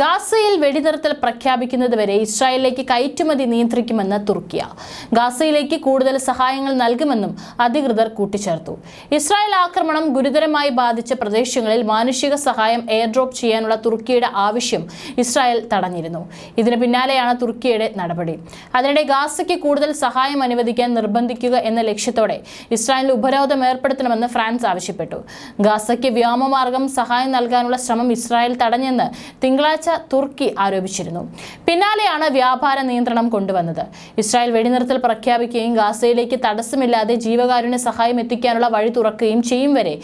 ഗാസയിൽ വെടിനിർത്തൽ പ്രഖ്യാപിക്കുന്നതുവരെ ഇസ്രായേലിലേക്ക് കയറ്റുമതി നിയന്ത്രിക്കുമെന്ന് തുർക്കിയ. ഗാസയിലേക്ക് കൂടുതൽ സഹായങ്ങൾ നൽകുമെന്നും അധികൃതർ കൂട്ടിച്ചേർത്തു. ഇസ്രായേൽ ആക്രമണം ഗുരുതരമായി ബാധിച്ച പ്രദേശങ്ങളിൽ മാനുഷിക സഹായം എയർ ഡ്രോപ്പ് ചെയ്യാനുള്ള തുർക്കിയുടെ ആവശ്യം ഇസ്രായേൽ തടഞ്ഞിരുന്നു. ഇതിന് പിന്നാലെയാണ് തുർക്കിയുടെ നടപടി. അതിനിടെ ഗാസയ്ക്ക് കൂടുതൽ സഹായം അനുവദിക്കാൻ നിർബന്ധിക്കുക എന്ന ലക്ഷ്യത്തോടെ ഇസ്രായേലിൽ ഉപരോധം ഏർപ്പെടുത്തണമെന്ന് ഫ്രാൻസ് ആവശ്യപ്പെട്ടു. ഗാസയ്ക്ക് വ്യോമമാർഗം സഹായം നൽകാനുള്ള ശ്രമം ഇസ്രായേൽ തടഞ്ഞെന്ന് തിങ്കളാഴ്ച തുർക്കി ആരോപിച്ചിരുന്നു. പിന്നാലെയാണ് വ്യാപാര നിയന്ത്രണം കൊണ്ടുവന്നത്. ഇസ്രായേൽ വെടിനിർത്തൽ പ്രഖ്യാപിക്കുകയും ഗാസയിലേക്ക് തടസ്സമില്ലാതെ ജീവകാരുണ്യ സഹായം എത്തിക്കാനുള്ള വഴി തുറക്കുകയും ചെയ്യും വരെ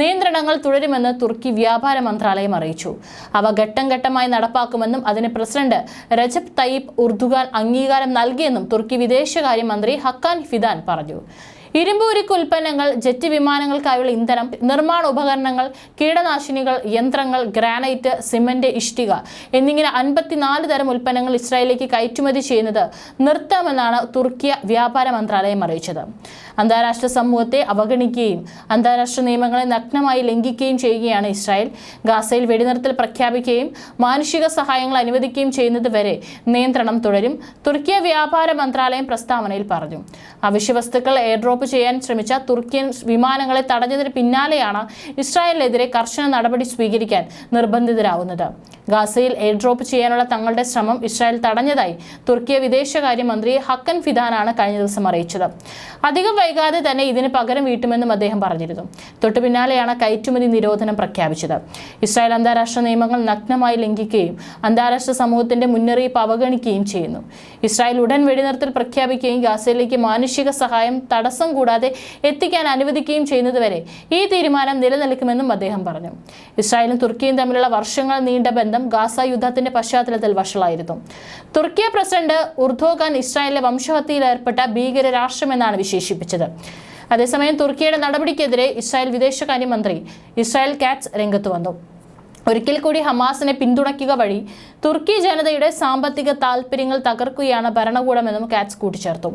നിയന്ത്രണങ്ങൾ തുടരുമെന്ന് തുർക്കി വ്യാപാര മന്ത്രാലയം അറിയിച്ചു. അവ ഘട്ടം ഘട്ടമായി നടപ്പാക്കുമെന്നും അതിന് പ്രസിഡന്റ് രജബ് തയ്യിബ് ഉർദുഗാൻ അംഗീകാരം നൽകിയെന്നും തുർക്കി വിദേശകാര്യമന്ത്രി ഹക്കാൻ ഫിദാൻ പറഞ്ഞു. ഇരുമ്പുരുക്ക് ഉൽപ്പന്നങ്ങൾ ജെറ്റ് വിമാനങ്ങൾക്കായുള്ള ഇന്ധനം നിർമ്മാണ ഉപകരണങ്ങൾ കീടനാശിനികൾ യന്ത്രങ്ങൾ ഗ്രാനൈറ്റ് സിമന്റ് ഇഷ്ടിക എന്നിങ്ങനെ അൻപത്തിനാല് തരം ഉൽപ്പന്നങ്ങൾ ഇസ്രായേലിലേക്ക് കയറ്റുമതി ചെയ്യുന്നത് നിർത്താമെന്നാണ് തുർക്കിയ വ്യാപാര മന്ത്രാലയം അറിയിച്ചത്. അന്താരാഷ്ട്ര സമൂഹത്തെ അവഗണിക്കുകയും അന്താരാഷ്ട്ര നിയമങ്ങളെ നഗ്നമായി ലംഘിക്കുകയും ചെയ്യുകയാണ് ഇസ്രായേൽ. ഗാസയിൽ വെടിനിർത്തൽ പ്രഖ്യാപിക്കുകയും മാനുഷിക സഹായങ്ങൾ അനുവദിക്കുകയും ചെയ്യുന്നത് വരെ നിയന്ത്രണം തുടരും തുർക്കിയ വ്യാപാര മന്ത്രാലയം പ്രസ്താവനയിൽ പറഞ്ഞു. അവശ്യ എയർഡ്രോപ്പ് എയർ ഡ്രോപ്പ് ചെയ്യാൻ ശ്രമിച്ച തുർക്കിയൻ വിമാനങ്ങളെ തടഞ്ഞതിന് പിന്നാലെയാണ് ഇസ്രായേലിനെതിരെ കർശന നടപടി സ്വീകരിക്കാൻ നിർബന്ധിതരാകുന്നത് ഗാസയിൽ എയർ ഡ്രോപ്പ് ചെയ്യാനുള്ള തങ്ങളുടെ ശ്രമം ഇസ്രായേൽ തടഞ്ഞതായി തുർക്കിയ വിദേശകാര്യമന്ത്രി ഹക്കൻ ഫിദാനാണ് കഴിഞ്ഞ ദിവസം അറിയിച്ചത്. അധികം വൈകാതെ തന്നെ ഇതിന് പകരം വീട്ടുമെന്നും അദ്ദേഹം പറഞ്ഞിരുന്നു. തൊട്ടു പിന്നാലെയാണ് കയറ്റുമതി നിരോധനം പ്രഖ്യാപിച്ചത്. ഇസ്രായേൽ അന്താരാഷ്ട്ര നിയമങ്ങൾ നഗ്നമായി ലംഘിക്കുകയും അന്താരാഷ്ട്ര സമൂഹത്തിന്റെ മുന്നറിയിപ്പ് അവഗണിക്കുകയും ചെയ്യുന്നു. ഇസ്രായേൽ ഉടൻ വെടിനിർത്തൽ പ്രഖ്യാപിക്കുകയും ഗാസയിലേക്ക് മാനുഷിക സഹായം തടസ്സം കൂടാതെ എത്തിക്കാൻ അനുവദിക്കുകയും ചെയ്യുന്നതുവരെ ഈ തീരുമാനം നിലനിൽക്കുമെന്നും അദ്ദേഹം പറഞ്ഞു. ഇസ്രായേലും തുർക്കിയും തമ്മിലുള്ള വർഷങ്ങൾ നീണ്ട ബന്ധം ഗാസ യുദ്ധത്തിന്റെ പശ്ചാത്തലത്തിൽ വഷളായിരുന്നു. തുർക്കിയ പ്രസിഡന്റ് ഉർദോഖാൻ ഇസ്രായേലിലെ വംശഹത്യയിൽ ഏർപ്പെട്ട ഭീകര രാഷ്ട്രമെന്നാണ് വിശേഷിപ്പിച്ചത്. അതേസമയം തുർക്കിയുടെ നടപടിക്കെതിരെ ഇസ്രായേൽ വിദേശകാര്യമന്ത്രി ഇസ്രായേൽ കാറ്റ്സ് രംഗത്ത് വന്നു. ഒരിക്കൽ കൂടി ഹമാസിനെ പിന്തുണയ്ക്കുക വഴി തുർക്കി ജനതയുടെ സാമ്പത്തിക താൽപ്പര്യങ്ങൾ തകർക്കുകയാണ് ഭരണകൂടമെന്നും കാറ്റ്സ് കൂട്ടിച്ചേർത്തു.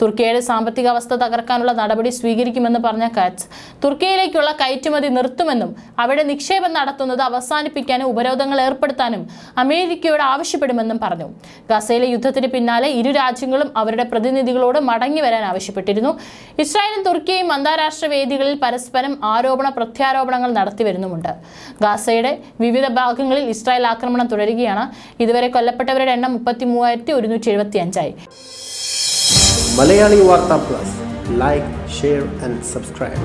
തുർക്കിയുടെ സാമ്പത്തിക അവസ്ഥ തകർക്കാനുള്ള നടപടി സ്വീകരിക്കുമെന്ന് പറഞ്ഞ കാറ്റ്സ് തുർക്കിയിലേക്കുള്ള കയറ്റുമതി നിർത്തുമെന്നും അവിടെ നിക്ഷേപം നടത്തുന്നത് അവസാനിപ്പിക്കാനും ഉപരോധങ്ങൾ ഏർപ്പെടുത്താനും അമേരിക്കയോട് ആവശ്യപ്പെടുമെന്നും പറഞ്ഞു. ഗസയിലെ യുദ്ധത്തിന് പിന്നാലെ ഇരു രാജ്യങ്ങളും അവരുടെ പ്രതിനിധികളോട് മടങ്ങി വരാൻ ആവശ്യപ്പെട്ടിരുന്നു. ഇസ്രായേലും തുർക്കിയും അന്താരാഷ്ട്ര വേദികളിൽ പരസ്പരം ആരോപണ പ്രത്യാരോപണങ്ങൾ നടത്തി വരുന്നുമുണ്ട് ഗാസയുടെ വിവിധ ഭാഗങ്ങളിൽ ഇസ്രായേൽ ആക്രമണം തുടരുകയാണ്. ഇതുവരെ കൊല്ലപ്പെട്ടവരുടെ എണ്ണം മുപ്പത്തി മൂവായിരത്തി ഒരുന്നൂറ്റി എഴുപത്തി അഞ്ചായി മലയാളി വാർത്താ plus. Like share and subscribe